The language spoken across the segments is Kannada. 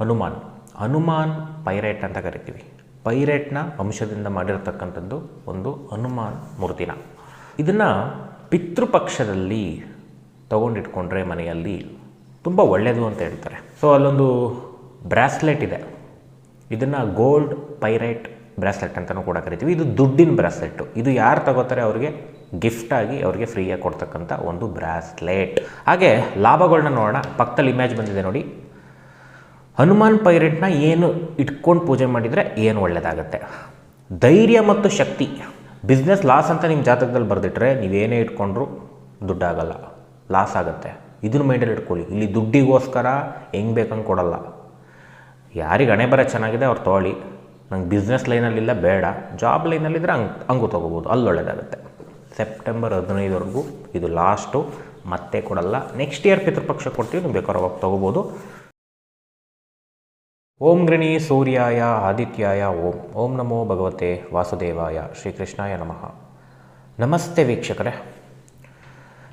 ಹನುಮಾನ್. ಹನುಮಾನ್ ಪೈರೇಟ್ ಅಂತ ಕರಿತೀವಿ. ಪೈರೇಟ್ನ ಅಂಶದಿಂದ ಮಾಡಿರತಕ್ಕಂಥದ್ದು ಒಂದು ಹನುಮಾನ್ ಮೂರ್ತಿನ. ಇದನ್ನು ಪಿತೃಪಕ್ಷದಲ್ಲಿ ತಗೊಂಡಿಟ್ಕೊಂಡ್ರೆ ಮನೆಯಲ್ಲಿ ತುಂಬ ಒಳ್ಳೆಯದು ಅಂತ ಹೇಳ್ತಾರೆ. ಸೊ ಅಲ್ಲೊಂದು ಬ್ರಾಸ್ಲೆಟ್ ಇದೆ. ಇದನ್ನು ಗೋಲ್ಡ್ ಪೈರೈಟ್ ಬ್ರಾಸ್ಲೆಟ್ ಅಂತಲೂ ಕೂಡ ಕರಿತೀವಿ. ಇದು ದುಡ್ಡಿನ ಬ್ರಾಸ್ಲೆಟ್ಟು ಇದು ಯಾರು ತಗೋತಾರೆ ಅವ್ರಿಗೆ? ಗಿಫ್ಟಾಗಿ ಅವರಿಗೆ ಫ್ರೀಯಾಗಿ ಕೊಡ್ತಕ್ಕಂಥ ಒಂದು ಬ್ರಾಸ್ಲೆಟ್. ಹಾಗೆ ಲಾಭಗಳನ್ನ ನೋಡೋಣ. ಪಕ್ಕದಲ್ಲಿ ಇಮೇಜ್ ಬಂದಿದೆ ನೋಡಿ. ಹನುಮಾನ್ ಪೈರೆಟ್ನ ಏನು ಇಟ್ಕೊಂಡು ಪೂಜೆ ಮಾಡಿದರೆ ಏನು ಒಳ್ಳೆಯದಾಗತ್ತೆ ಧೈರ್ಯ ಮತ್ತು ಶಕ್ತಿ. ಬಿಸ್ನೆಸ್ ಲಾಸ್ ಅಂತ ನಿಮ್ಮ ಜಾತಕದಲ್ಲಿ ಬರೆದಿಟ್ರೆ ನೀವೇನೇ ಇಟ್ಕೊಂಡ್ರು ದುಡ್ಡಾಗಲ್ಲ. ಲಾಸ್ ಆಗುತ್ತೆ. ಇದನ್ನು ಮೈಂಡಲ್ಲಿ ಇಟ್ಕೊಳ್ಳಿ. ಇಲ್ಲಿ ದುಡ್ಡಿಗೋಸ್ಕರ ಹೆಂಗೆ ಬೇಕಂಗೆ ಕೊಡಲ್ಲ. ಯಾರಿಗೆ ಹಣೆ ಬರ ಚೆನ್ನಾಗಿದೆ ಅವ್ರು ತೊಗೊಳ್ಳಿ ನಂಗೆ ಬಿಸ್ನೆಸ್ ಲೈನಲ್ಲಿಲ್ಲ ಬೇಡ. ಜಾಬ್ ಲೈನಲ್ಲಿದ್ದರೆ ಹಂಗೆ, ಹಂಗೂ ತೊಗೋಬೋದು. ಅಲ್ಲಿ ಒಳ್ಳೆಯದಾಗುತ್ತೆ ಸೆಪ್ಟೆಂಬರ್ ಹದಿನೈದವರೆಗೂ ಇದು ಲಾಸ್ಟು ಮತ್ತೆ ಕೊಡಲ್ಲ. ನೆಕ್ಸ್ಟ್ ಇಯರ್ ಪಿತೃಪಕ್ಷ ಕೊಡ್ತೀವಿ ನೀವು ಬೇಕಾದ್ರೆ ಅವಾಗ ತೊಗೋಬೋದು. ಓಂ ಗೃಣಿ ಸೂರ್ಯಾಯ ಆದಿತ್ಯಾಯ ಓಂ. ಓಂ ನಮೋ ಭಗವತೆ ವಾಸುದೇವಾಯ ಶ್ರೀಕೃಷ್ಣಾಯ ನಮಃ. ನಮಸ್ತೆ ವೀಕ್ಷಕರೇ.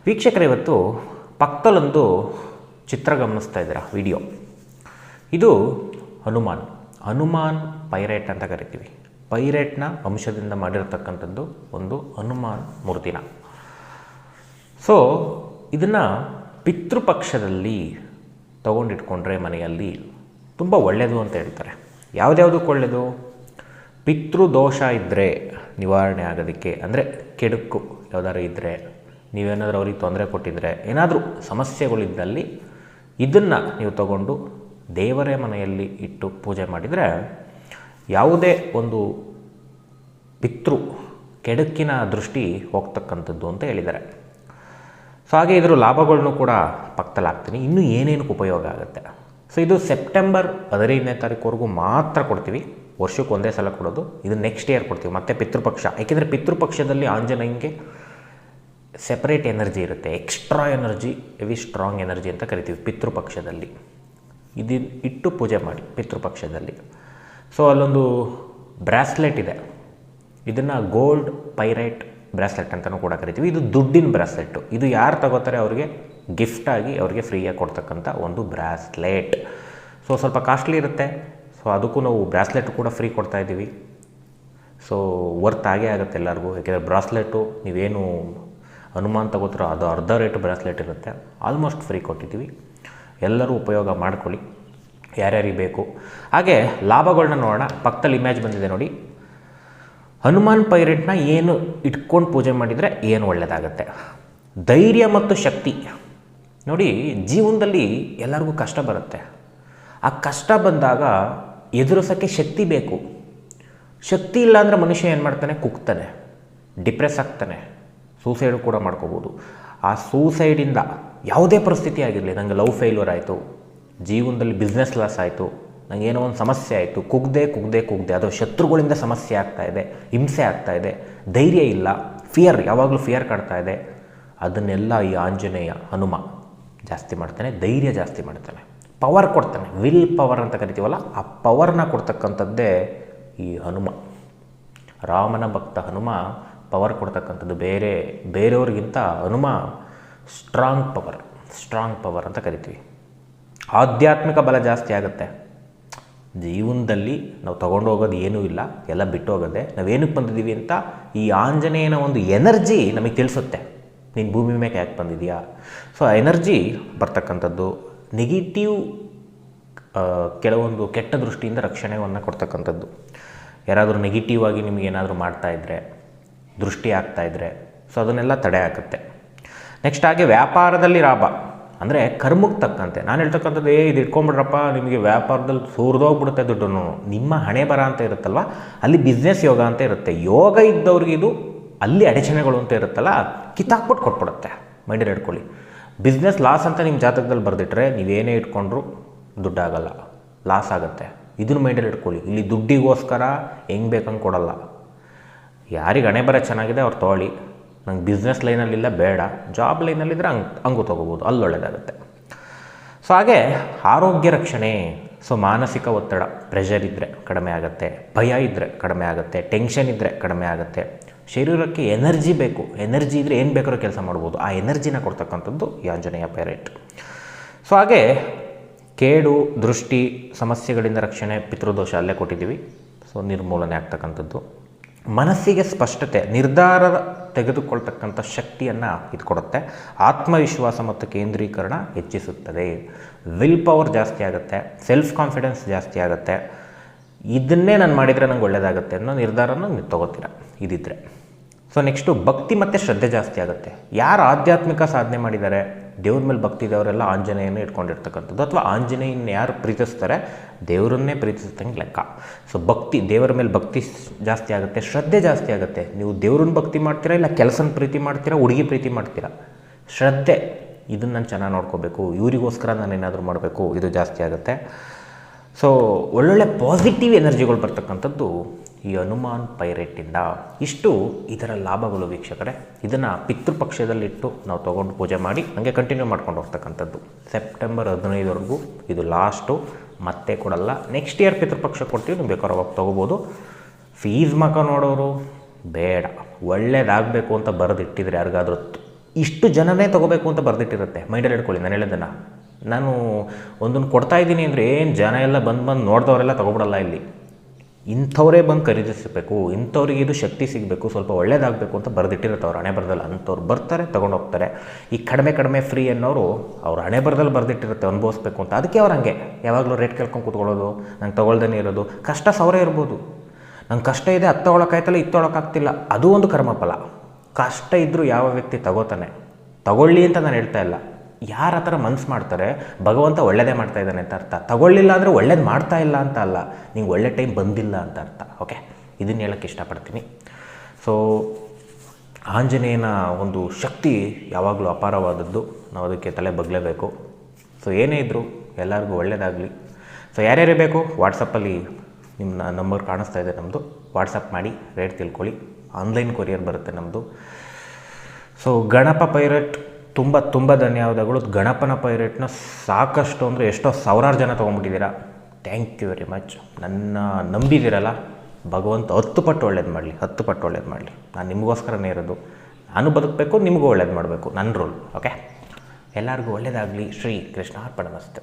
ವೀಕ್ಷಕರೇ, ಇವತ್ತು ಪಕ್ಕದಲ್ಲೊಂದು ಚಿತ್ರ ಗಮನಿಸ್ತಾ ಇದ್ದೀರಾ? ವಿಡಿಯೋ. ಇದು ಹನುಮಾನ್. ಹನುಮಾನ್ ಪೈರೇಟ್ ಅಂತ ಕರಿತೀವಿ. ಪೈರೇಟ್ನ ಅಂಶದಿಂದ ಮಾಡಿರತಕ್ಕಂಥದ್ದು ಒಂದು ಹನುಮಾನ್ ಮೂರ್ತಿನ. ಸೊ ಇದನ್ನು ಪಿತೃಪಕ್ಷದಲ್ಲಿ ತಗೊಂಡಿಟ್ಕೊಂಡ್ರೆ ಮನೆಯಲ್ಲಿ ತುಂಬ ಒಳ್ಳೆಯದು ಅಂತ ಹೇಳ್ತಾರೆ. ಯಾವುದ್ಯಾವುದಕ್ಕೆ ಒಳ್ಳೆಯದು ಪಿತೃದೋಷ ಇದ್ದರೆ ನಿವಾರಣೆ ಆಗೋದಕ್ಕೆ, ಅಂದರೆ ಕೆಡುಕು ಯಾವುದಾದ್ರು ಇದ್ದರೆ ನೀವೇನಾದರೂ ಅವ್ರಿಗೆ ತೊಂದರೆ ಕೊಟ್ಟಿದ್ದರೆ ಏನಾದರೂ ಸಮಸ್ಯೆಗಳಿದ್ದಲ್ಲಿ ಇದನ್ನು ನೀವು ತಗೊಂಡು ದೇವರೇ ಮನೆಯಲ್ಲಿ ಇಟ್ಟು ಪೂಜೆ ಮಾಡಿದರೆ ಯಾವುದೇ ಒಂದು ಪಿತೃ ಕೆಡುಕಿನ ದೃಷ್ಟಿ ಹೋಗ್ತಕ್ಕಂಥದ್ದು ಅಂತ ಹೇಳಿದ್ದಾರೆ. ಸೊ ಹಾಗೆ ಇದರ ಲಾಭಗಳನ್ನು ಕೂಡ ಪಕ್ಕದಲ್ಲಿ ಹಾಕ್ತೀನಿ ಇನ್ನೂ ಏನೇನಕ್ಕೆ ಉಪಯೋಗ ಆಗುತ್ತೆ? ಸೊ ಇದು ಸೆಪ್ಟೆಂಬರ್ ಹದಿನೈದನೇ ತಾರೀಕುವರೆಗೂ ಮಾತ್ರ ಕೊಡ್ತೀವಿ. ವರ್ಷಕ್ಕೆ ಒಂದೇ ಸಲ ಕೊಡೋದು. ಇದು ನೆಕ್ಸ್ಟ್ ಇಯರ್ ಕೊಡ್ತೀವಿ. ಮತ್ತು ಪಿತೃಪಕ್ಷ. ಏಕೆಂದರೆ ಪಿತೃಪಕ್ಷದಲ್ಲಿ ಆಂಜನೇಯಂಗೆ ಸೆಪರೇಟ್ ಎನರ್ಜಿ ಇರುತ್ತೆ. Extra energy heavy strong energy ಅಂತ ಕರಿತೀವಿ ಪಿತೃಪಕ್ಷದಲ್ಲಿ. ಇದು ಇಟ್ಟು ಪೂಜೆ ಮಾಡಿ ಪಿತೃಪಕ್ಷದಲ್ಲಿ. ಸೊ ಅಲ್ಲೊಂದು ಬ್ರಾಸ್ಲೆಟ್ ಇದೆ. ಇದನ್ನು ಗೋಲ್ಡ್ ಪೈರೈಟ್ ಬ್ರಾಸ್ಲೆಟ್ ಅಂತಲೂ ಕೂಡ ಕರಿತೀವಿ. ಇದು ದುಡ್ಡಿನ ಬ್ರಾಸ್ಲೆಟ್ಟು ಇದು ಯಾರು ತಗೋತಾರೆ ಅವ್ರಿಗೆ? ಗಿಫ್ಟಾಗಿ ಅವರಿಗೆ ಫ್ರೀಯಾಗಿ ಕೊಡ್ತಕ್ಕಂಥ ಒಂದು ಬ್ರಾಸ್ಲೆಟ್. ಸೊ ಸ್ವಲ್ಪ ಕಾಸ್ಟ್ಲಿ ಇರುತ್ತೆ. ಸೊ ಅದಕ್ಕೂ ನಾವು ಬ್ರಾಸ್ಲೆಟ್ ಕೂಡ ಫ್ರೀ ಕೊಡ್ತಾ ಇದ್ದೀವಿ. ಸೊ ವರ್ತ್ ಆಗೇ ಆಗುತ್ತೆ ಎಲ್ಲರಿಗೂ. ಯಾಕೆಂದರೆ ಬ್ರಾಸ್ಲೆಟು ನೀವೇನು ಅನುಮಾನ ತಗೋತಿರೋ ಅದು ಅರ್ಧ ರೇಟ್ ಬ್ರಾಸ್ಲೆಟ್ ಇರುತ್ತೆ. ಆಲ್ಮೋಸ್ಟ್ ಫ್ರೀ ಕೊಟ್ಟಿದ್ದೀವಿ. ಎಲ್ಲರೂ ಉಪಯೋಗ ಮಾಡ್ಕೊಳ್ಳಿ. ಯಾರ್ಯಾರಿಗೆ ಬೇಕು. ಹಾಗೆ ಲಾಭಗಳನ್ನ ನೋಡೋಣ. ಪಕ್ಕದಲ್ಲಿ ಇಮೇಜ್ ಬಂದಿದೆ ನೋಡಿ. ಹನುಮಾನ್ ಪೈರೇಟ್ನ ಏನು ಇಟ್ಕೊಂಡು ಪೂಜೆ ಮಾಡಿದರೆ ಏನು ಒಳ್ಳೆಯದಾಗತ್ತೆ ಧೈರ್ಯ ಮತ್ತು ಶಕ್ತಿ. ನೋಡಿ, ಜೀವನದಲ್ಲಿ ಎಲ್ಲರಿಗೂ ಕಷ್ಟ ಬರುತ್ತೆ. ಆ ಕಷ್ಟ ಬಂದಾಗ ಎದುರಿಸೋಕ್ಕೆ ಶಕ್ತಿ ಬೇಕು. ಶಕ್ತಿ ಇಲ್ಲ ಅಂದರೆ ಮನುಷ್ಯ ಏನು ಮಾಡ್ತಾನೆ? ಕುಗ್ತಾನೆ. ಡಿಪ್ರೆಸ್ ಆಗ್ತಾನೆ. ಸೂಸೈಡ್ ಕೂಡ ಮಾಡ್ಕೋಬೋದು. ಆ ಸೂಸೈಡಿಂದ ಯಾವುದೇ ಪರಿಸ್ಥಿತಿ ಆಗಿರಲಿ ನನಗೆ ಲವ್ ಫೇಲ್ಯೂರ್ ಆಯಿತು, ಜೀವನದಲ್ಲಿ ಬಿಸ್ನೆಸ್ ಲಾಸ್ ಆಯಿತು ನನಗೆ ಏನೋ ಒಂದು ಸಮಸ್ಯೆ ಆಯಿತು, ಕುಗ್ದೆ ಕುಗ್ದೆ ಕುಗ್ದೆ, ಅದು ಶತ್ರುಗಳಿಂದ ಸಮಸ್ಯೆ ಆಗ್ತಾ ಇದೆ, ಹಿಂಸೆ ಆಗ್ತಾ ಇದೆ, ಧೈರ್ಯ ಇಲ್ಲ ಫಿಯರ್ ಯಾವಾಗಲೂ ಫಿಯರ್ ಕಾಡ್ತಾ ಇದೆ. ಅದನ್ನೆಲ್ಲ ಈ ಆಂಜನೇಯ, ಹನುಮ ಜಾಸ್ತಿ ಮಾಡ್ತಾನೆ, ಧೈರ್ಯ ಜಾಸ್ತಿ ಮಾಡ್ತಾನೆ. ಪವರ್ ಕೊಡ್ತಾನೆ. ವಿಲ್ ಪವರ್ ಅಂತ ಕರಿತೀವಲ್ಲ, ಆ ಪವರ್ನ ಕೊಡ್ತಕ್ಕಂಥದ್ದೇ ಈ ಹನುಮ. ರಾಮನ ಭಕ್ತ ಹನುಮ ಪವರ್ ಕೊಡ್ತಕ್ಕಂಥದ್ದು ಬೇರೆ, ಬೇರೆಯವ್ರಿಗಿಂತ Hanuma strong power strong power ಅಂತ ಕರಿತೀವಿ. ಆಧ್ಯಾತ್ಮಿಕ ಬಲ ಜಾಸ್ತಿ ಆಗುತ್ತೆ. ಜೀವನದಲ್ಲಿ ನಾವು ತಗೊಂಡು ಹೋಗೋದು ಏನೂ ಇಲ್ಲ, ಎಲ್ಲ ಬಿಟ್ಟು ಹೋಗೋದೆ. ನಾವೇನಕ್ಕೆ ಬಂದಿದ್ದೀವಿ ಅಂತ ಈ ಆಂಜನೇಯನ ಒಂದು ಎನರ್ಜಿ ನಮಗೆ ತಿಳಿಸುತ್ತೆ. ನೀನು ಭೂಮಿ ಮೇಲೆ ಯಾಕೆ ಬಂದಿದೆಯಾ? ಸೊ ಎನರ್ಜಿ ಬರ್ತಕ್ಕಂಥದ್ದು ನೆಗೆಟಿವ್ ಕೆಲವೊಂದು ಕೆಟ್ಟ ದೃಷ್ಟಿಯಿಂದ ರಕ್ಷಣೆಯನ್ನು ಕೊಡ್ತಕ್ಕಂಥದ್ದು. ಯಾರಾದರೂ ನೆಗೆಟಿವ್ ಆಗಿ ನಿಮಗೆ ಏನಾದರೂ ಮಾಡ್ತಾಯಿದ್ರೆ ದೃಷ್ಟಿ ಆಗ್ತಾಯಿದ್ರೆ ಸೊ ಅದನ್ನೆಲ್ಲ ತಡೆ ಹಾಕುತ್ತೆ. ನೆಕ್ಸ್ಟ್ ಹಾಗೆ ವ್ಯಾಪಾರದಲ್ಲಿ ಲಾಭ. ಅಂದರೆ ಕರ್ಮಕ್ಕೆ ತಕ್ಕಂತೆ. ನಾನು ಹೇಳ್ತಕ್ಕಂಥದ್ದು, ಏ, ಇದು ಇಟ್ಕೊಂಬಿಡ್ರಪ್ಪ ನಿಮಗೆ ವ್ಯಾಪಾರದಲ್ಲಿ ಸೂರ್ದೋಗ್ಬಿಡುತ್ತೆ ದುಡ್ಡು ನಿಮ್ಮ ಹಣೆ ಬರ ಅಂತ ಇರುತ್ತಲ್ವ? ಅಲ್ಲಿ ಬಿಸ್ನೆಸ್ ಯೋಗ ಅಂತ ಇರುತ್ತೆ. ಯೋಗ ಇದ್ದವ್ರಿಗೆ ಇದು ಅಲ್ಲಿ ಅಡಚಣೆಗಳು ಅಂತ ಇರುತ್ತಲ್ಲ, ಕಿತ್ತಾಕ್ಬಿಟ್ಟು ಕೊಟ್ಬಿಡುತ್ತೆ. ಮೈಂಡಲ್ಲಿ ಇಟ್ಕೊಳ್ಳಿ. ಬಿಸ್ನೆಸ್ ಲಾಸ್ ಅಂತ ನಿಮ್ಮ ಜಾತಕದಲ್ಲಿ ಬರೆದಿಟ್ರೆ ನೀವೇನೇ ಇಟ್ಕೊಂಡ್ರು ದುಡ್ಡಾಗಲ್ಲ. ಲಾಸ್ ಆಗುತ್ತೆ. ಇದನ್ನು ಮೈಂಡಲ್ಲಿ ಇಟ್ಕೊಳ್ಳಿ. ಇಲ್ಲಿ ದುಡ್ಡಿಗೋಸ್ಕರ ಹೆಂಗೆ ಬೇಕಂಗೆ ಕೊಡಲ್ಲ. ಯಾರಿಗೆ ಹಣೆ ಬರ ಚೆನ್ನಾಗಿದೆ ಅವ್ರು ತೊಗೊಳ್ಳಿ. ನಂಗೆ ಬಿಸ್ನೆಸ್ ಲೈನಲ್ಲಿಲ್ಲ ಬೇಡ. ಜಾಬ್ ಲೈನಲ್ಲಿದ್ದರೆ ಹಂಗೆ ಹಂಗೂ ತೊಗೋಬೋದು. ಅಲ್ಲಿ ಒಳ್ಳೆಯದಾಗುತ್ತೆ ಸೊ ಹಾಗೆ ಆರೋಗ್ಯ ರಕ್ಷಣೆ ಸೊ ಮಾನಸಿಕ ಒತ್ತಡ ಪ್ರೆಷರ್ ಇದ್ದರೆ ಕಡಿಮೆ ಆಗುತ್ತೆ. ಭಯ ಇದ್ದರೆ ಕಡಿಮೆ ಆಗುತ್ತೆ. ಟೆನ್ಷನ್ ಇದ್ದರೆ ಕಡಿಮೆ ಆಗುತ್ತೆ. ಶರೀರಕ್ಕೆ ಎನರ್ಜಿ ಬೇಕು. ಎನರ್ಜಿ ಇದ್ದರೆ ಏನು ಬೇಕಾದ್ರೂ ಕೆಲಸ ಮಾಡ್ಬೋದು. ಆ ಎನರ್ಜಿನ ಕೊಡ್ತಕ್ಕಂಥದ್ದು ಈ ಆಂಜನೇಯ ಪೈರೇಟ್. ಸೊ ಹಾಗೆ ಕೇಡು, ದೃಷ್ಟಿ, ಸಮಸ್ಯೆಗಳಿಂದ ರಕ್ಷಣೆ, ಪಿತೃದೋಷ ಅಲ್ಲೇ ಕೊಟ್ಟಿದ್ದೀವಿ. ಸೊ ನಿರ್ಮೂಲನೆ ಆಗ್ತಕ್ಕಂಥದ್ದು. ಮನಸ್ಸಿಗೆ ಸ್ಪಷ್ಟತೆ, ನಿರ್ಧಾರ ತೆಗೆದುಕೊಳ್ತಕ್ಕಂಥ ಶಕ್ತಿಯನ್ನು ಇದು ಕೊಡುತ್ತೆ. ಆತ್ಮವಿಶ್ವಾಸ ಮತ್ತು ಕೇಂದ್ರೀಕರಣ ಹೆಚ್ಚಿಸುತ್ತದೆ. ವಿಲ್ ಪವರ್ ಜಾಸ್ತಿ ಆಗುತ್ತೆ. ಸೆಲ್ಫ್ ಕಾನ್ಫಿಡೆನ್ಸ್ ಜಾಸ್ತಿ ಆಗುತ್ತೆ. ಇದನ್ನೇ ನಾನು ಮಾಡಿದರೆ ನಂಗೆ ಒಳ್ಳೆಯದಾಗುತ್ತೆ ಅನ್ನೋ ನಿರ್ಧಾರನ ನೀವು ತೊಗೋತೀರ? ಇದಿದ್ರೆ. ಸೊ ನೆಕ್ಸ್ಟು ಭಕ್ತಿ ಮತ್ತು ಶ್ರದ್ಧೆ ಜಾಸ್ತಿ ಆಗುತ್ತೆ. ಯಾರು ಆಧ್ಯಾತ್ಮಿಕ ಸಾಧನೆ ಮಾಡಿದ್ದಾರೆ, ದೇವ್ರ ಮೇಲೆ ಭಕ್ತಿ ಇದ್ದವರೆಲ್ಲ ಆಂಜನೇಯನೇ ಇಟ್ಕೊಂಡಿರ್ತಕ್ಕಂಥದ್ದು. ಅಥವಾ ಆಂಜನೇಯನ ಯಾರು ಪ್ರೀತಿಸ್ತಾರೆ, ದೇವರನ್ನೇ ಪ್ರೀತಿಸಿದಂಗೆ ಲೆಕ್ಕ. ಸೊ ಭಕ್ತಿ, ದೇವರ ಮೇಲೆ ಭಕ್ತಿ ಜಾಸ್ತಿ ಆಗುತ್ತೆ, ಶ್ರದ್ಧೆ ಜಾಸ್ತಿ ಆಗುತ್ತೆ. ನೀವು ದೇವ್ರನ್ನ ಭಕ್ತಿ ಮಾಡ್ತೀರಾ, ಇಲ್ಲ ಕೆಲಸನ ಪ್ರೀತಿ ಮಾಡ್ತೀರಾ, ಹುಡುಗಿ ಪ್ರೀತಿ ಮಾಡ್ತೀರಾ? ಶ್ರದ್ಧೆ, ಇದನ್ನು ನಾನು ಚೆನ್ನಾಗಿ ನೋಡ್ಕೋಬೇಕು. ಇವರಿಗೋಸ್ಕರ ನಾನು ಏನಾದರೂ ಮಾಡಬೇಕು, ಇದು ಜಾಸ್ತಿ ಆಗುತ್ತೆ. ಸೊ ಒಳ್ಳೊಳ್ಳೆ ಪಾಸಿಟಿವ್ ಎನರ್ಜಿಗಳು ಬರ್ತಕ್ಕಂಥದ್ದು ಈ ಹನುಮಾನ್ ಪೈರೆಟ್ಟಿಂದ ಇಷ್ಟು ಇದರ ಲಾಭಗಳು ವೀಕ್ಷಕರೇ. ಇದನ್ನು ಪಿತೃಪಕ್ಷದಲ್ಲಿಟ್ಟು ನಾವು ತೊಗೊಂಡು ಪೂಜೆ ಮಾಡಿ ಹಂಗೆ ಕಂಟಿನ್ಯೂ ಮಾಡ್ಕೊಂಡು ಹೋಗ್ತಕ್ಕಂಥದ್ದು. ಸೆಪ್ಟೆಂಬರ್ ಹದಿನೈದವರೆಗೂ ಇದು ಲಾಸ್ಟು ಮತ್ತೆ ಕೊಡಲ್ಲ. ನೆಕ್ಸ್ಟ್ ಇಯರ್ ಪಿತೃಪಕ್ಷ ಕೊಡ್ತೀವಿ, ನೀವು ಬೇಕಾದ್ರೆ ಅವಾಗ ತೊಗೋಬೋದು. ಫೀಸ್ ಮಕ ನೋಡೋರು, ಬೇಡ. ಒಳ್ಳೇದಾಗಬೇಕು ಅಂತ ಬರೆದಿಟ್ಟಿದ್ರೆ ಯಾರಿಗಾದ್ರೂ ಇಷ್ಟು ಜನನೇ ತೊಗೋಬೇಕು ಅಂತ ಬರೆದಿಟ್ಟಿರುತ್ತೆ. ಮೈಂಡಲ್ಲಿ ಇಟ್ಕೊಳ್ಳಿ ನಾನು ಹೇಳಿದ್ದನ್ನು. ನಾನು ಒಂದನ್ನು ಕೊಡ್ತಾ ಇದ್ದೀನಿ ಅಂದರೆ ಏನು ಜನ ಎಲ್ಲ ಬಂದು ಬಂದು ನೋಡಿದವರೆಲ್ಲ ತೊಗೊಬಿಡಲ್ಲ ಇಲ್ಲಿ. ಇಂಥವರೇ ಬಂದು ಖರೀದಿಸಬೇಕು, ಇಂಥವ್ರಿಗೆ ಇದು ಶಕ್ತಿ ಸಿಗಬೇಕು, ಸ್ವಲ್ಪ ಒಳ್ಳೇದಾಗಬೇಕು ಅಂತ ಬರೆದಿಟ್ಟಿರುತ್ತೆ ಅವ್ರು ಹಣೆ ಬರದಲ್ಲಿ ಅಂಥವ್ರು ಬರ್ತಾರೆ, ತೊಗೊಂಡು ಹೋಗ್ತಾರೆ. ಈ ಕಡಿಮೆ ಕಡಿಮೆ ಫ್ರೀ ಅನ್ನೋರು ಅವ್ರು ಹಣೆ ಬರದಲ್ಲಿ ಬರೆದಿಟ್ಟಿರುತ್ತೆ, ಅನುಭವಿಸ್ಬೇಕು ಅಂತ. ಅದಕ್ಕೆ ಅವ್ರು ಹಂಗೆ. ಯಾವಾಗಲೂ ರೇಟ್ ಕೇಳ್ಕೊಂಡು ಕೂತ್ಕೊಳ್ಳೋದು, ನಂಗೆ ತೊಗೊಳ್ದೇ ಇರೋದು. ಕಷ್ಟ ಸಾವಿರ ಇರ್ಬೋದು. ನಂಗೆ ಕಷ್ಟ ಇದೆ ಹತ್ತು ತೊಗೊಳಕ್ಕಾಯ್ತಲ್ಲ ಇದು ಅದು ಒಂದು ಕರ್ಮಫಲ. ಕಷ್ಟ ಇದ್ದರೂ ಯಾವ ವ್ಯಕ್ತಿ ತಗೋತಾನೆ? ತಗೊಳ್ಳಿ ಅಂತ ನಾನು ಹೇಳ್ತಾ ಇಲ್ಲ. ಯಾರು ಆ ಥರ ಮನ್ಸು ಮಾಡ್ತಾರೆ, ಭಗವಂತ ಒಳ್ಳೇದೇ ಮಾಡ್ತಾ ಇದ್ದಾನೆ ಅಂತ ಅರ್ಥ. ತಗೊಳ್ಳಿಲ್ಲ ಅಂದರೆ ಒಳ್ಳೇದು ಮಾಡ್ತಾ ಇಲ್ಲ ಅಂತ ಅಲ್ಲ. ನೀವು ಒಳ್ಳೆ ಟೈಮ್ ಬಂದಿಲ್ಲ ಅಂತ ಅರ್ಥ. ಓಕೆ? ಇದನ್ನು ಹೇಳೋಕ್ಕೆ ಇಷ್ಟಪಡ್ತೀನಿ. ಸೊ ಆಂಜನೇಯನ ಒಂದು ಶಕ್ತಿ ಯಾವಾಗಲೂ ಅಪಾರವಾದದ್ದು. ನಾವು ಅದಕ್ಕೆ ತಲೆ ಬಗ್ಲೇಬೇಕು. ಸೊ ಏನೇ ಇದ್ದರೂ ಎಲ್ಲರಿಗೂ ಒಳ್ಳೆಯದಾಗಲಿ ಸೊ ಯಾರ್ಯಾರೇ ಬೇಕು ವಾಟ್ಸಪ್ಪಲ್ಲಿ ನಿಮ್ಮ ನಂಬರ್ ಕಾಣಿಸ್ತಾ ಇದೆ ನಮ್ಮದು ವಾಟ್ಸಪ್ ಮಾಡಿ ರೇಟ್ ತಿಳ್ಕೊಳ್ಳಿ. ಆನ್ಲೈನ್ ಕೊರಿಯರ್ ಬರುತ್ತೆ ನಮ್ಮದು ಸೊ ಗಣಪ ಪೈರಟ್ ತುಂಬ ತುಂಬ ಧನ್ಯವಾದಗಳು. ಗಣಪನ ಪೈರೇಟ್ನ ಸಾಕಷ್ಟು ಅಂದರೆ ಎಷ್ಟೋ ಸಾವಿರಾರು ಜನ ತೊಗೊಂಡ್ಬಿಟ್ಟಿದ್ದೀರಾ. ಥ್ಯಾಂಕ್ ಯು ವೆರಿ ಮಚ್ ನನ್ನ ನಂಬಿದ್ದೀರಲ್ಲ? ಭಗವಂತ ಹತ್ತು ಪಟ್ಟು ಒಳ್ಳೇದು ಮಾಡಲಿ, ಹತ್ತು ಪಟ್ಟು ಒಳ್ಳೇದು ಮಾಡಲಿ. ನಾನು ನಿಮಗೋಸ್ಕರನೇ ಇರೋದು. ನಾನು ಬದುಕಬೇಕು, ನಿಮಗೂ ಒಳ್ಳೇದು ಮಾಡಬೇಕು. ನನ್ನ ರೋಲ್ ಓಕೆ ಎಲ್ಲರಿಗೂ ಒಳ್ಳೇದಾಗಲಿ. ಶ್ರೀ ಕೃಷ್ಣ ಅರ್ಪಣಮಸ್ತು